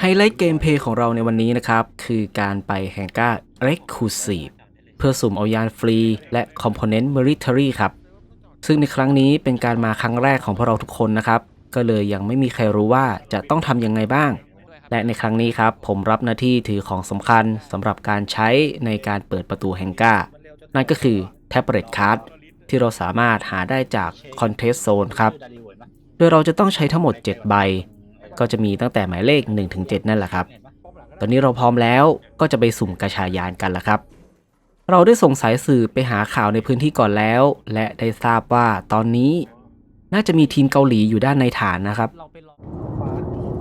ไฮไลท์เกมเพลย์ของเราในวันนี้นะครับ คือการไปแฮงก้า Reclusive เพื่อสุ่มเอายานฟรี และ Component Military ครับ ซึ่งในครั้งนี้เป็นการมาครั้งแรกของพวกเราทุกคนนะครับ ก็เลยยังไม่มีใครรู้ว่าจะต้องทำยังไงบ้าง และในครั้งนี้ครับ ผมรับหน้าที่ถือของสำคัญสำหรับการใช้ในการเปิดประตูแฮงก้า นั่นก็คือแท็บเล็ตค a ร์ดที่เราสามารถหาได้จาก Contest Zone ครับ โดยเราจะต้องใช้ทั้งหมด 7 ใบ ก็จะมีตั้งแต่หมายเลข 1-7 นั่นแหละครับ ตอนนี้เราพร้อมแล้วก็จะไปสุ่มกระชายานกันละครับ เราได้ส่งสายสื่อไปหาข่าวในพื้นที่ก่อนแล้ว และได้ทราบว่าตอนนี้ น่าจะมีทีมเกาหลีอยู่ด้านในฐานนะครับ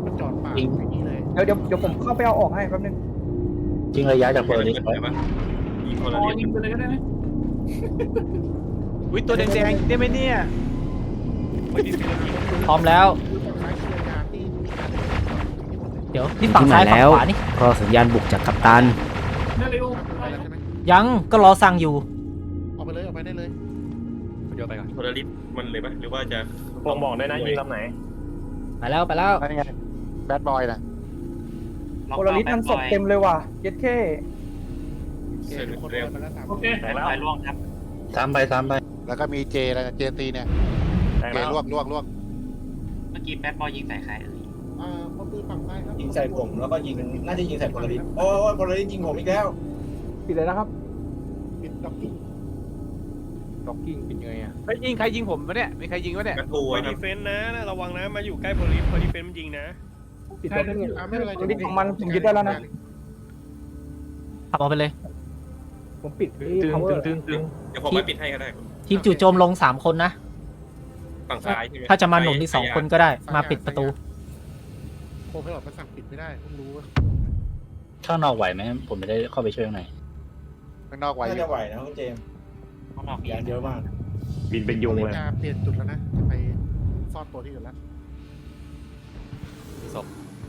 มันจอดปากจริงอย่างนี้เลยเดี๋ยวเดี๋ยวเดี๋ยวผมเข้าไปเอาออกให้แป๊บนึงจริงระยะจากเบอร์นี้เปิดไหมยิงคนละอ๋อนิดยิงไปเลยก็ได้ไหมอุ้ยตัวแดงๆได้ไหมเนี่ยพร้อมแล้ว เดี๋ยวนี่ฝั่งซ้ายที่มาฝั่แล้งวขวานี่รอสัญญาณบุกจากกัปตันเร็วไปแล้วใช่ไหมยังก็รอสั่งอยู่ ออกไปเลยออกไปได้เลยคนละลิตรมันเลยปะหรือว่าจะลองบอกได้นะยิงลำไหนไปแล้วไปแล้วนั่นไงแบดบอยนะโพลาริสมันศพเต็มเลยว่ะเย็ดแค่เกมคนเร็วไปแล้วสามโอเคไหนแล้วไปล่วงครับสามใบสามใบแล้วก็มีเจอะไรนะเจตีเนี่ยไหนเจแล้วลวกลวกลวกเมื่อกี้แป๊ดบอลยิงใส่ใครเอ่ย อ่าคนปืนฝั่งซ้ายครับยิงใส่ผมแล้วก็ยิงน่าจะยิงใส่พลริสโอ้ยพลริสยิงผมอีกแล้วปิดเลยนะครับปิดด็อกกิ้งด็อกกิ้งปิดยังไงอะเฮ้ยยิงใครยิงผมวะเนี่ยมีใครยิงวะเนี่ยกระทูไปครัดีบเฟนต์นะระวังนะมาอยู่ใกล้โพลิสพอดีเฟนต์มันยิงนะปิดด็อกกิ้งอ่าไม่เป็นไรโพลาริสของมันผมยึดได้แล้วนะขับออกไปเลย ผมปิดที่ตึง power ตึงตึงตึงเดี๋ยวผมไปปิดให้ก็ได้ทีมจู่โจมลง3คนนะ ฝั่งซ้ายใช่ไหมถ้าจะมาหนุนที่2คนก็ได้ มาปิดประตู โคไปหลอดมันสั่งปิดไม่ได้เพิ่งรู้ว่าข้างนอกไหวไหมผมไม่ได้เข้าไปช่วยข้างในข้างนอกไหวอน่ายู่จะไหวนะคุณเจมส์ข้างนอกยานเยอะมากบินเป็นยุงเลย จะเปลี่ยนจุดแล้วนะ จะไปซ่อนตัวที่อื่นแล้ว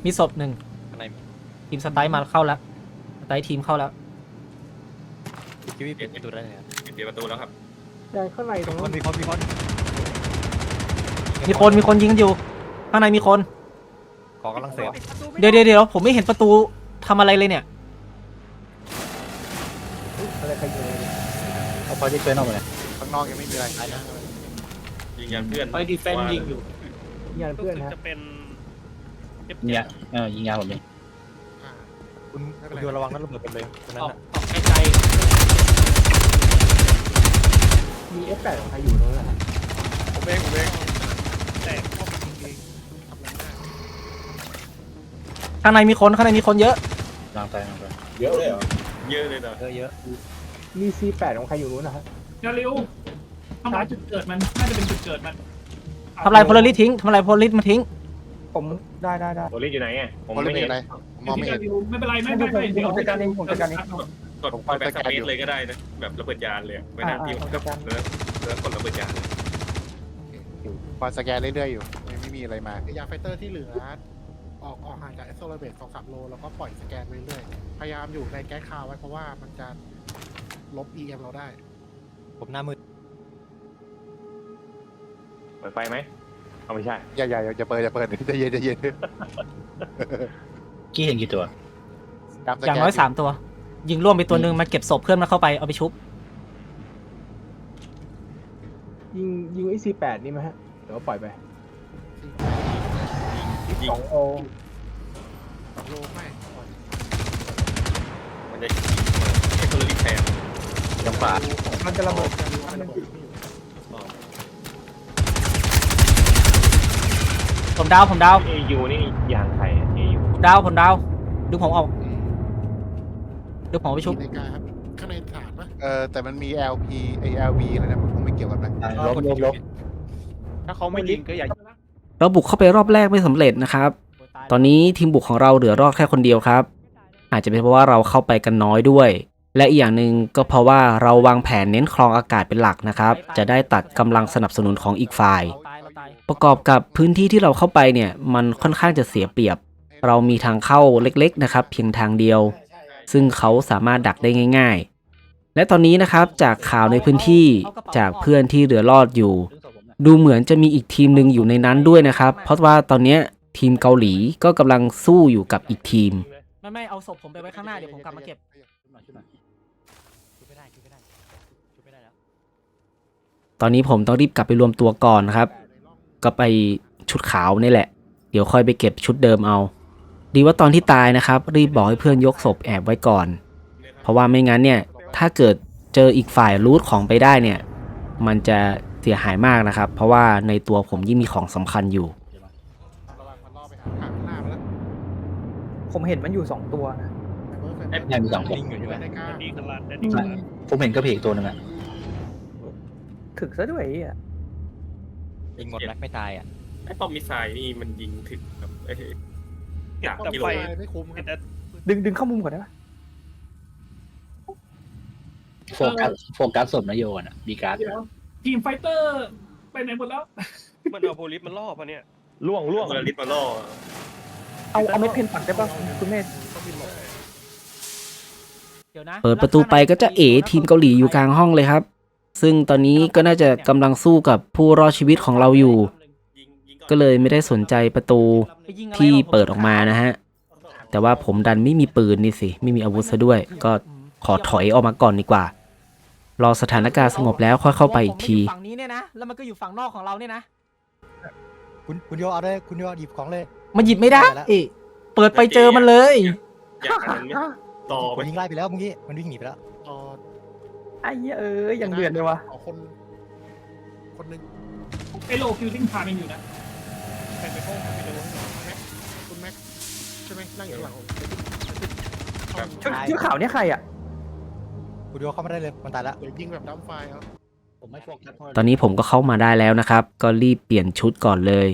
มีศพหนึ่งทีมสไตล์มาเข้าแล้วสไตล์ทีมเข้าแล้ว คิวปิดประตูได้เลยปิดประตูแล้วครับยานข้างในตรงนั้นมีคนมีคนยิงกันอยู่ ข้างในมีคน ขอกำลังเสริมเดี๋ยวเดี๋ยวเดี๋ยวผมไม่เห็นประตูทำอะไรเลยเนี่ย อะไรใครอยู่เอาพอที่เฟนออกมาเลยข้างนอกยังไม่มีอะไรนะยิงยันเพื่อนไปดีเฟนยิงอยู่ยานรู้เพื่อนสึกฮะจะเป็นเนี่ยเออยิงยาผมเองอ่าคุณไม่เป็นไรคุณระวังนั้นระเบิดเลยตรงนั้นออกนะออกไกลมี F8 ของใครอยู่ตรงนั้นฮะผมเองผมเอง ข้างในมีคนข้างในมีคนเยอะลางไปลางไปเยอะเลยเหรอเยอะเลยเนาะเยอะเยอะมี C8 ของใครอยู่นู้นนะฮะเร็วทำลายจุดเกิดมันน่าจะเป็นจุดเกิดมันทำลายโพลาริสทิ้งทำลายโพลาริสมาทิ้ง ผมได้ได้ได้โพลิสอยู่ไหนอะผมพอไม่เห็เห็นนอะไรผมมองไม่เห็นไม่เป็นไรไม่ไม่ไม่ผมไม่ผมจัดการเองผมจัดการเองกดกดแบ็กสเปซเลยก็ได้นะแบบระเบิดยานเลยไม่น่าที่กับแล้วแล้วกดระเบิดยานพอสแกนเรื่อยๆอยู่ยังไม่มีอะไรมาไอ้ยาไฟเตอร์ที่เหลือ ออกออกห่างจากเอสโซลเบตสองสามโลแล้วก็ปล่อยสแกนไปเรื่อยๆพยายามอยู่ในแก๊สคาวไว้เพราะว่ามันจะลบ EM เราได้ ผมหน้ามืดเปิดไฟไหมเอาไม่ใช่ อย่าอย่าอย่าเปิดอย่าเปิดใจะเย็นใจะเย็นกี้เห็นกี่ตัวตามสอย่างแกนน้อยสามตัว ยิงร่วมไปตัวหนึ่งมาเก็บศพเพื่อนมาเข้าไปเอาไปชุบ ยิงยิงไอ้ C8 นี่ไหมฮะเดี๋ยวปล่อยไป ยิงสองโอสองโลไม่ปล่อยมันจะเอ็กซ์โซลิสแทนทางขวามันจะระเบิดจะรู้ว่ามันระเบิดไม่อยู่ผมดาวผมดาวเอยูนี่ยางไทยเอยูผมดาวผมดาวดึงผมออกดึงผมเอาไปชุบในการครับข้างในฐานปะเออแต่มันมี LP ไอ LV อะไรนะมันคงไม่เกี่ยวกันนะลบลบลบถ้าเขาไม่ยิงก็อย่า เราบุกเข้าไปรอบแรกไม่สำเร็จนะครับ ตอนนี้ทีมบุกของเราเหลือรอดแค่คนเดียวครับ อาจจะเป็นเพราะว่าเราเข้าไปกันน้อยด้วย และอีกอย่างหนึ่งก็เพราะว่าเราวางแผนเน้นคลองอากาศเป็นหลักนะครับ จะได้ตัดกำลังสนับสนุนของอีกฝ่ายตายเราตาย ประกอบกับพื้นที่ที่เราเข้าไปเนี่ยมันค่อนข้างจะเสียเปรียบ เรามีทางเข้าเล็กๆนะครับ เพียงทางเดียว ซึ่งเขาสามารถดักได้ง่าย ๆ และตอนนี้นะครับจากข่าวในพื้นที่จากเพื่อนที่เหลือรอดอยู่ ดูเหมือนจะมีอีกทีมหนึ่งอยู่ในนั้นด้วยนะครับ เพราะว่าตอนเนี้ยทีมเกาหลีก็กำลังสู้อยู่กับอีกทีม ไม่ไม่เอาศพผมไปไว้ข้างหน้าเดี๋ยวผมกลับมาเก็บตอนนี้ผมต้องรีบกลับไปรวมตัวก่อนนะครับ ก็ไปชุดขาวนี่แหละ เดี๋ยวค่อยไปเก็บชุดเดิมเอา ดีว่าตอนที่ตายนะครับ รีบบอกให้เพื่อนยกศพแอบไว้ก่อน เพราะว่าไม่งั้นเนี่ยถ้าเกิดเจออีกฝ่ายรูทของไปได้เนี่ย มันจะ เสียหายมากนะครับ เพราะว่าในตัวผมยิ่งมีของสำคัญอยู่ระวังมันล่อไปหาทางข้างหน้ามาแล้วผมเห็นมันอยู่สองตัวนะไอ้เบิร์ดแค่มีสองคนอยู่ในกล้าผมเห็นก็เพกตัวหนึงอะถึกซะด้วยไอ้เหี้ยยิงหมดแม็กไม่ตายอะไอ้ปอมมิสไซล์นี่มันยิงถึงแบบเอ้ยอยากแต่กิไฟโลไม่คุ้มครับ ดึงดึงเข้ามุมก่อนได้ปะโฟกัสโฟกัสศพนายโยนอะดีการ์ดเดี๋ยว ทีมไฟเตอร์ ไปไหนหมดแล้ว มันเอาโพลิสมันล่อปะเนี่ยล่วงล่วงเวลาลิตมาล่อเอาเอาเม็ดเพนปักได้ปะคุณเมธเดี๋ยวนะเปิดประตูไปก็จะเอ๋ทีมเกาหลีอยู่กลางห้องเลยครับ ซึ่งตอนนี้ก็น่าจะกำลังสู้กับผู้รอดชีวิตของเราอยู่ ยิงยิงอนก็เลยไม่ได้สนใจประตูไปยิงอะไรที่หรเปิดออกมานะฮะ แต่ว่าผมดันไม่มีปืนนี่สิ ไม่มีอาวุธซะด้วย ก็ขอถอยออกมาก่อนดีกว่า รอสถานการณ์สงบแล้วค่อยเข้าไปอีกทีผมอยู่ฝั่งนี้เนี่ยนะ แล้วมันก็อยู่ฝั่งนอกของเราเนี่ยนะ คุณคุณโยเอาเลยคุณโยหยิบของเลยมันหยิบไม่ได้ได้แล้วเอ้ยเปิดไปเจอมันเลย อยากอันนั้นเนี่ยต่อผไปมยิงไล่ไปแล้วเมื่อกี้มันวิ่งหนีไปแล้วเออไอ้เหี้ยเอ้ยยังเดือดเลยวะเอาคน คนหนึ่งไอโลคิวติ้งพามันอยู่นะใส่ไปห้องไปเดี๋ยวแม็กคุณแม็กใช่ไหมนั่งอยู่ข้างหลังผม ชุดชุดขาวเนี่ยใครอะ คุณโยเข้ามาได้เลยมันตายแล้วเดี๋ยวยิงแบบดัมไฟเอาผมไม่โฟกัสตอนนี้ผมก็เข้ามาได้แล้วนะครับ ก็รีบเปลี่ยนชุดก่อนเลย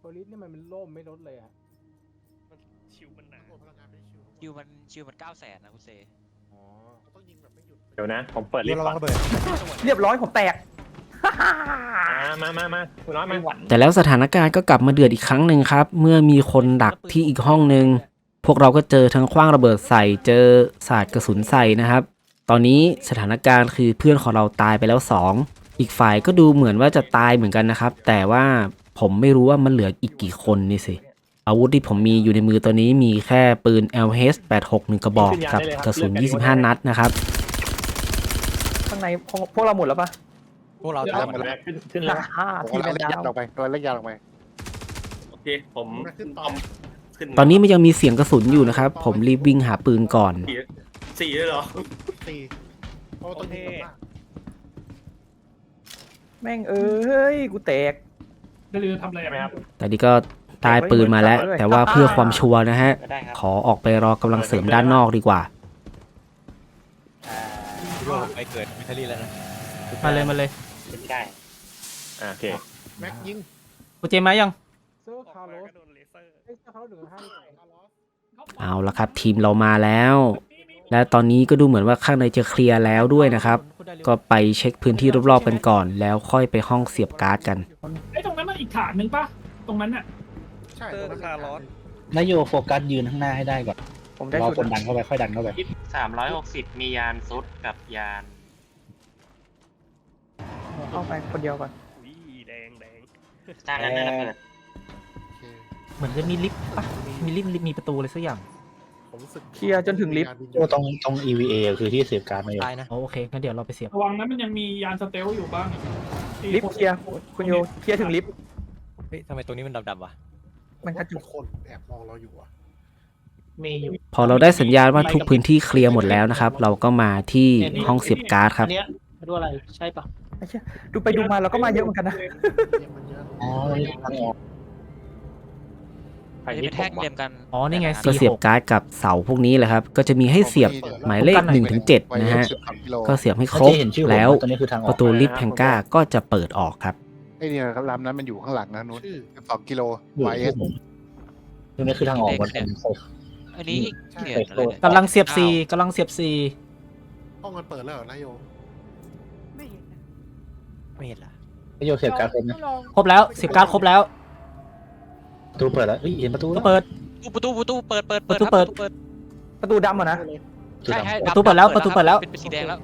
โพลิสนี่มันล่มไม่ลดเลยอะชิวมันหนาพลังงานไม่ชิวชิวมันชิวมันเก้าแสนนะคุณเซอ๋อต้องยิงแบบไม่หยุดเดี๋ยวนะ ผมเปิดโยลิฟระต์วังระเบิดเรียบร้อยผมแตก อ่ามามามาคุณน้อยมา แต่แล้วสถานการณ์ก็กลับมาเดือดอีกครั้งหนึ่งครับ เมื่อมีคนดักที่อีกห้องหนึ่งพวกเราก็เจอทั้งคว้างระเบิดใส่ เจอสาดกระสุนใส่นะครับ ตอนนี้สถานการณ์คือเพื่อนของเราตายไปแล้ว 2 อีกฝ่ายก็ดูเหมือนว่าจะตายเหมือนกันนะครับ แต่ว่าผมไม่รู้ว่ามันเหลืออีกกี่คนนี่สิ อาวุธที่ผมมีอยู่ในมือตอนนี้มีแค่ปืน LH 86หนึ่งกระบอกกับกระสุน 25 นัดนะครับ ข้างในพวกพวกเราหมดแล้วปะพวกเราเดี๋ยวตามหมดแล้วแม็กขึ้นขึ้นแล้วฮ่าผมทีมกำลังเป็นเล่นดายาวลงไปกำลังเล่นยาวลงไป โอเคผมปอมขึ้นตอนนี้มันยังมีเสียงกระสุนอยู่นะครับ ผมรีบวิ่งหาปืนก่อนสี่ สี่เลยเหรอ สี่เพราะว่าต้องยิงแบบว่าแม่งเอ้ยกูแตกเดี๋ยวทำอะไรใช่ไหมครับแต่นี่ก็ตายปืนมาแล้ว แต่ว่าเพื่อความชัวร์นะฮะ ก็ได้ครับขอออกไปรอกำลังเสริมด้านนอกดีกว่าคุณโยไปเกิดมิทารีแล้วนะมาเลยมาเลยไม่ได้อ่าโอเค แม็กยิงกูเจมมายัง เซอร์คาร์โลสเอ้ยเซอร์คาร์โลสหนึ่งห้าเอาละครับ ทีมเรามาแล้ว และตอนนี้ก็ดูเหมือนว่าข้างในจะเคลียร์แล้วด้วยนะครับ ก็ไปเช็คพื้นที่รอบๆกันก่อน แล้วค่อยไปห้องเสียบการ์ดกัน ไอ้ตรงนั้นมันอีกฐานหนึ่งปะตรงนั้นอะใช่ตรงนั้นเป็นฐานนายโยโฟกัสยืนข้างหน้าให้ได้ก่อนผมได้รอชุดคนดันเข้าไปค่อยดันเข้าไปสามร้อยหกสิบมียานซุดกับยานเข้าไปคนเดียวก่อนอุ้ยแดงแดงสร้างนั้นได้ระเบิดโอเคเหมือนจะมีลิฟต์ปะมีลิฟต์มีประตูอะไรสักอย่าง ผมรู้สึกเคลียร์จนถึงลิฟต์โยตรงตรง EVA คือที่เสียบการ์ดนายโยตายนะอ๋อโอเคงั้นเดี๋ยวเราไปเสียบระวังนะมันยังมียานสเตลอยู่บ้างที่ลิฟต์เคลียร์คุณโยเคลียร์ถึงลิฟต์เฮ้ยทำไมตรงนี้มันดำๆวะมันกระจุกคนแอบมองเราอยู่อะมีอยู่ พอเราได้สัญญาณว่าทุกพื้นที่เคลียร์หมดแล้วนะครับ เราก็มาที่ห้องเสียบการ์ดครับ อันเนี้ยดูอะไรใช่ปะไอ้เชี่ยดูไปดูมาเราก็มาเยอะเหมือนกันนะเยอะมันเยอะอ๋อทาง ออกใครจะยิเป็นงแท่งผมเรียมกันอ๋อนี่ไง ก็เสียบการ์ดกับเสาพวกนี้แหละครับ ก็จะมีให้เสียบหมายเลข1-7ถึง7นะฮะสิบสามกิโลก็เสียบให้คเขารบจะเห็นชื่อผมแล้วตอนนี้คือทางอปอกระตูลิฟต์แพงก้าก็จะเปิดออกครับไอ้เนี่ยครับลำนั้นมันอยู่ข้างหลังนะนู้นชื่อสิบสองกิโลอยู่ YS ที่ผมตรงนี้คือทางออกบนผมครบอันนี้ใช่เขียนอะไรเนี่ยกำลังเสียบซีกำลังเสียบซีห้องมันเปิดแล้วเหรอนายโยไม่เห็นละนายโยเสียบการ์ดครบนะครบแล้วเสียบการ์ดครบแล้ว ประตูเปิดแล้วเฮ้ยเห็นประตูก็แล้วเปิดประตูประตูเปิดเปิดประตูเปิด ครับเปิดประตูดำอะนะใช่ใช่ประตูเปิดแล้วประตูเปิดแล้ว เป็นเป็นสีแดงแล้ว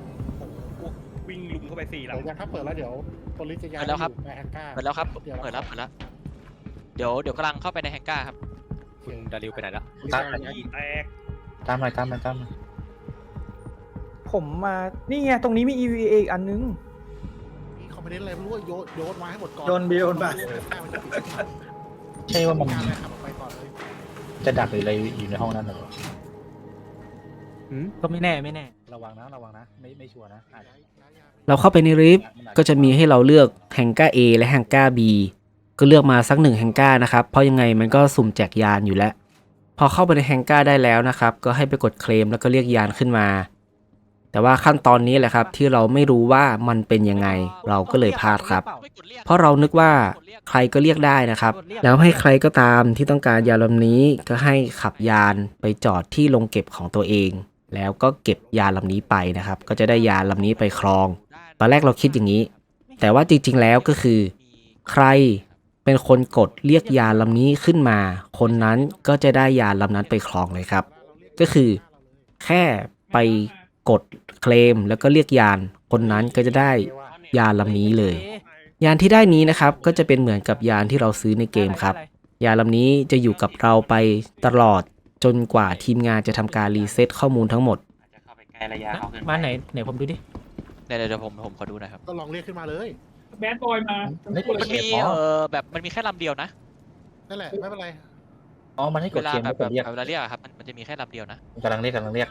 วิ่งลุมเข้าไปสี่หลัเดี๋งยวยังถ้าเปิดแล้วเดี๋ยวโพลิสจะย้ายเปิดแล้วครับ ไปแฮงก้า เปิดแล้วครับเดี๋ยว เปิดแล้วเปิดแล้วเดี๋ยวเดี๋ยวกำลังเข้าไปในแฮงก้าครับคุณดาริวไปไหนละตามแตกตามมาตามมาตามมาผมมานี่ไงตรงนี้มี EVA อีกอันนึงมีคอมเมนต์อะไรไม่รู้ว่าโยนโยนมาให้หมดก่อนโยนโยนมา ใช่ว่ามันการอะไรขับออกไปก่อนเลยจะดักหรืออะไรอยู่ในห้องนั้นเหรอก็ไม่แน่ไม่แน่ ระวังนะระวังนะไม่ไม่ชัวร์นะอาจจะเราเข้าไปในลิฟต์ก็จะมีให้เราเลือกแฮงก้า A และแฮงก้า B ก็เลือกมาสักหนึ่งแฮงก้านะครับ เพราะยังไงมันก็สุ่มแจกยานอยู่แล้ว พอเข้าไปในแฮงก้าได้แล้วนะครับ ก็ให้ไปกดเคลมแล้วก็เรียกยานขึ้นมา แต่ว่าขั้นตอนนี้แหละครับที่เราไม่รู้ว่ามันเป็นยังไง เราก็เลยพลาดครับ เพราะเรานึกว่าใครก็เรียกได้นะครับ แล้วให้ใครก็ตามที่ต้องการยาลำนี้ก็ให้ขับยานไปจอดที่โรงเก็บของตัวเอง แล้วก็เก็บยาลำนี้ไปนะครับ ก็จะได้ยาลำนี้ไปครอง ตอนแรกเราคิดอย่างนี้ แต่ว่าจริงๆแล้วก็คือ ใครเป็นคนกดเรียกยาลำนี้ขึ้นมา คนนั้นก็จะได้ยาลำนั้นไปครองเลยครับ ก็คือแค่ไป กดเคลมแล้วก็เรียกยาน คนนั้นก็จะได้ยานลำนี้เลย ยานที่ได้นี้นะครับก็จะเป็นเหมือนกับยานที่เราซื้อในเกมครับ ยานลำนี้จะอยู่กับเราไปตลอดจนกว่าทีมงานจะทำการรีเซ็ตข้อมูลทั้งหมดจะเข้าไปใกล้ระยะเขาขึ้นมาไหนไหนผมดูดิ เดี๋ยวเดี๋ยวผมผมขอดูหน่อยครับ ก็ลองเรียกขึ้นมาเลย แบดบอยมาไม่กดมันเคลมีมอ๋อเอ่อแบบมันมีแค่ลำเดียวนะ นั่นแหละไม่เป็นไร อ๋อ มันให้กเวดลาเคลมแบแล้บวแบกบดเรียกเวลาเรียกอะครับมันมันจะมีแค่ลำเดียวนะ กำลังเรียกกำลังเรียก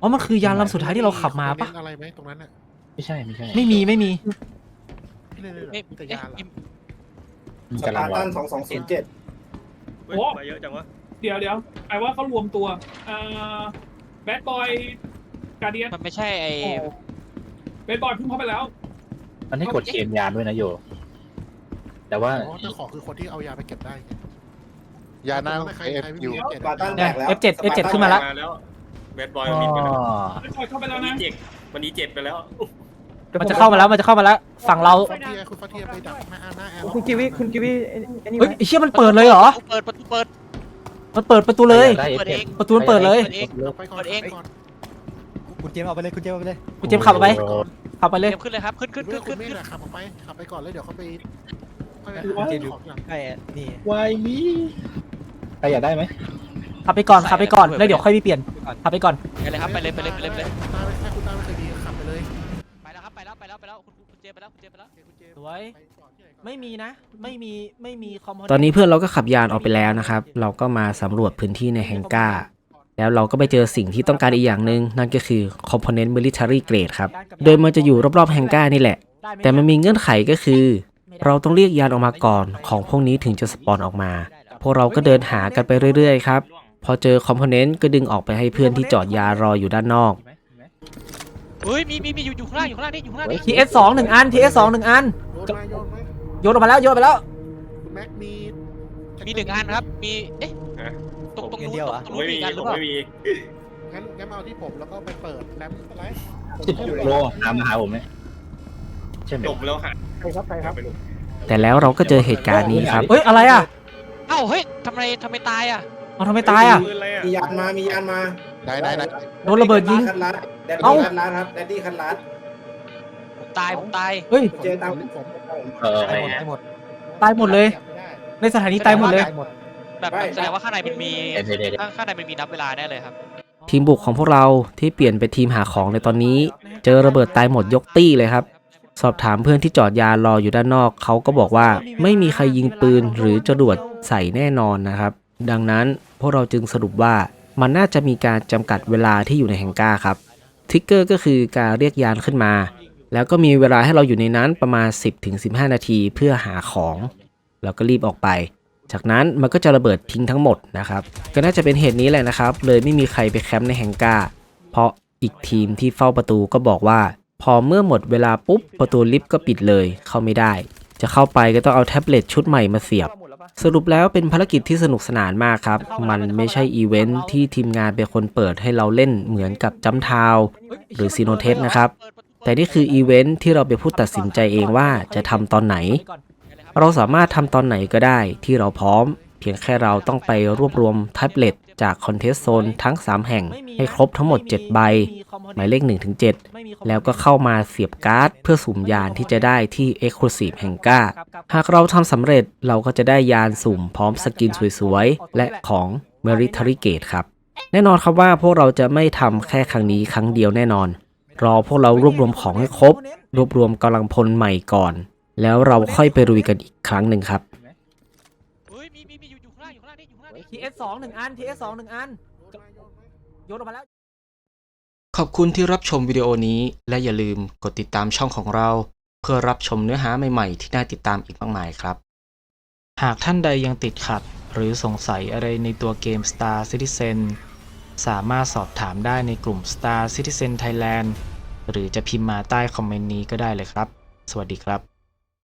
อ๋อ มันคือยานลำสุดท้ายที่เราขับมาปะคอเนต์อะไรไหมตรงนั้นน่ะไม่ใช่ไม่ใช่ไม่มีไม่มีนี่เลยไม่มีแต่เอ๊ะยานเหรอมีมีสกำลัปางร์วาตังนสองสองศูนย์เจ็ดเฮ้ยมาเยอะจังวะเดี๋ยวเดี๋ยวไอ้ว่าเขารวมตัวอ่าแบดบอยการเดียนมันไม่ใช่ไอแบดบอยพุ่งเข้าไปแล้ว มันให้กดเคลมยานด้วยนะโย แต่ว่าอ๋อเจ้าของคือคนที่เอายาไปเก็บได้ไงยานั่งไม่ใครเอฟใครไม่อยู่มีสปาร์ตันแตกแล้ว F7 F7 ขึ้นมาละมาแล้วแบดบอยอ๋มันอบินไปแล้วแบดบอยเข้าไปแล้ววันนี้นะเจ็บวันนี้เจ็บไปแล้ว มันจะเข้ามาแล้วมันจะเข้ามาแล้วฝั่งเราฟอเทียคุณฟอเทียไปดักหน้าหน้าแอร์คุณกิวิคุณกิวิไอ้ไอ้นี่เฮ้ยไหมไอ้เชี่ยมันเปิดเลยเหรอเปิดประตูเปิดมันเปิดประตูเลย ได้เปิดเองประตูมันเปิดเลยเปิดเองไปก่อนเปิดเองไปก่อนคุณเจมเอาไปเลยคุณเจมเอาไปเลยคุณเจมส์ขับไปขับไปเตเลรียยมขึ้นเลยครับขึ้นขึ้นหรือขึ้ว่านคุณขึ้นเมขึ้นฆอะขับออกไปขับไปก่อนแล้วเดี๋ยวเขาไปค่อยไปหรือว่าหาของหลังใกล้นี่วายมีใครอยากได้ไหม ขับไปก่อนขับไปก่อนแล้วเดี๋ยวค่อยไปเปลี่ยนขับไปก่อน ไปเลยครับไปเลยไปเลยไปเลยไปเลยตาไม่แค่คุณตาไม่เคยดีขับไปเลยไปแล้วครับไปแล้วไปแล้วไปแล้วคุณคุณเจมไปแล้วคุณเจมไปแล้วโอเคคุณเจมส์สวย ไปก่อนที่ไหนก่อน ไม่มีนะ ไม่มีไม่มีคอมตอนนี้เพื่อนเราก็ขับยานออกไปแล้วนะครับ เราก็มาสำรวจพื้นที่ในแฮงก้า แล้วเราก็ไปเจอสิ่งที่ต้องการอีกอย่างหนึ่งนั่นก็คือ Component Military Grade ครับ โดยมันจะอยู่รอบๆแฮงก้านี่แหละแต่มันมีเงื่อนไขก็คือ เราต้องเรียกยานออกมาก่อนของพวกนี้ถึงจะสปอนออกมา พวกเราก็เดินหากันไปเรื่อยๆครับ พอเจอคอมโพเนนต์ก็ดึงออกไปให้เพื่อนที่จอดยารออยู่ด้านนอก เฮ้ยมีมีมีอยู่อยู่ข้างล่างอยู่ข้างล่างนี่อยู่ข้างล่างนี่ทีเอสสองหนึ่งอันทีเอสสองหนึ่งอัน โยนมาโยนมาโยนออกมาแล้วโยนไปแล้ว คุณแม็กมีมีหนึ่งอันครับ มี เอ๊ะ ฮะ ตรงตรงนู้นตรงผมนู้นไม่มีมีอีกอันหผรือมเปล่าไม่มีงั้นงั้นมาเอาที่ผมแล้วก็ไปเปิดแรมอะไรสิบหกโลตามมาหาผมเนี่ยใช่ไหมจบแล้วหาใครครับใครครับ ไปดูแต่แล้วเราก็เจอเหตุการณ์นี้ครับ เฮ้ย อะไรอะ เอ้าเฮ้ยทำไมทำไมตายอะ เอาทำไมตายอะ ปืนอะไรอะมียานมา มียานมาได้ได้ได้โดนระเบิดยิง คันลัดแดดเอ้า ดี้คันลัดครับแดดดี้คันลัดผมตายผมตายเฮ้ย เจตามผมเออตายหมดหมดตายหมดเลย ในสถานีตายหมดเลย แบบแสดงว่าข้างในมันมีเดี๋ยวเดี๋ยวเดี๋ยวข้างข้างในมันมีนับเวลาแน่เลยครับทีมบุกของพวกเราที่เปลี่ยนเป็นทีมหาของในตอนนี้ เจอระเบิดตายหมดยกตี้เลยครับ สอบถามเพื่อนที่จอดยารออยู่ด้านนอก เขาก็บอกว่าไม่มีใครยิงปืนหรือจรวดใส่แน่นอนนะครับ ดังนั้นพวกเราจึงสรุปว่ามันน่าจะมีการจำกัดเวลาที่อยู่ในแฮงก้าครับทริกเกอร์ก็คือการเรียกยานขึ้นมา แล้วก็มีเวลาให้เราอยู่ในนั้นประมาณ 10-15 นาทีเพื่อหาของ แล้วก็รีบออกไป จากนั้นมันก็จะระเบิดทิ้งทั้งหมดนะครับก็น่าจะเป็นเหตุนี้แหละนะครับ เลยไม่มีใครไปแคมป์ในแฮงก้าเพราะอีกทีมที่เฝ้าประตูก็บอกว่า พอเมื่อหมดเวลาปุ๊บประตูลิฟต์ก็ปิดเลยเข้าไม่ได้ จะเข้าไปก็ต้องเอาแท็บเล็ตชุดใหม่มาเสียบ สรุปแล้วเป็นภารกิจที่สนุกสนานมากครับ มันไม่ใช่อีเวนท์ที่ทีมงานเป็นคนเปิดให้เราเล่นเหมือนกับจัมทาวหรือซีโนเทสนะครับ แต่นี่คืออีเวนท์ที่เราเป็นผู้ตัดสินใจเองว่าจะทำตอนไหน เราสามารถทำตอนไหนก็ได้ที่เราพร้อม เพียงแค่เราต้องไปรวบรวมแท็บเล็ต จากคอนเทสโซนทั้ง 3 แห่งให้ครบทั้งหมด 7 ใบ หมายเลข 1-7 แล้วก็เข้ามาเสียบการ์ด เพื่อสุ่มยานที่จะได้ที่ Exclusive แห่งก้า หากเราทำสำเร็จเราก็จะได้ยานสุ่มพร้อมสกินสวยๆ และของ Military Gate ครับ แน่นอนครับว่าพวกเราจะไม่ทำแค่ครั้งนี้ครั้งเดียวแน่นอน รอพวกเรารวบรวมของให้ครบ รวบรวมกำลังพลใหม่ก่อน แล้วเราค่อยไปรุยกันอีกครั้งหนึ่งครับ ทีเอสสองหนึ่งอันทีเอสสองหนึ่งอันโยนออกมาแล้ว ขอบคุณที่รับชมวิดีโอนี้ และอย่าลืมกดติดตามช่องของเรา เพื่อรับชมเนื้อหาใหม่ๆ ที่น่าติดตามอีกมากมายครับ หากท่านใดยังติดขัด หรือสงสัยอะไรในตัวเกม Star Citizen สามารถสอบถามได้ในกลุ่ม Star Citizen Thailand หรือจะพิมพ์มาใต้คอมเมนต์นี้ก็ได้เลยครับ สวัสดีครับ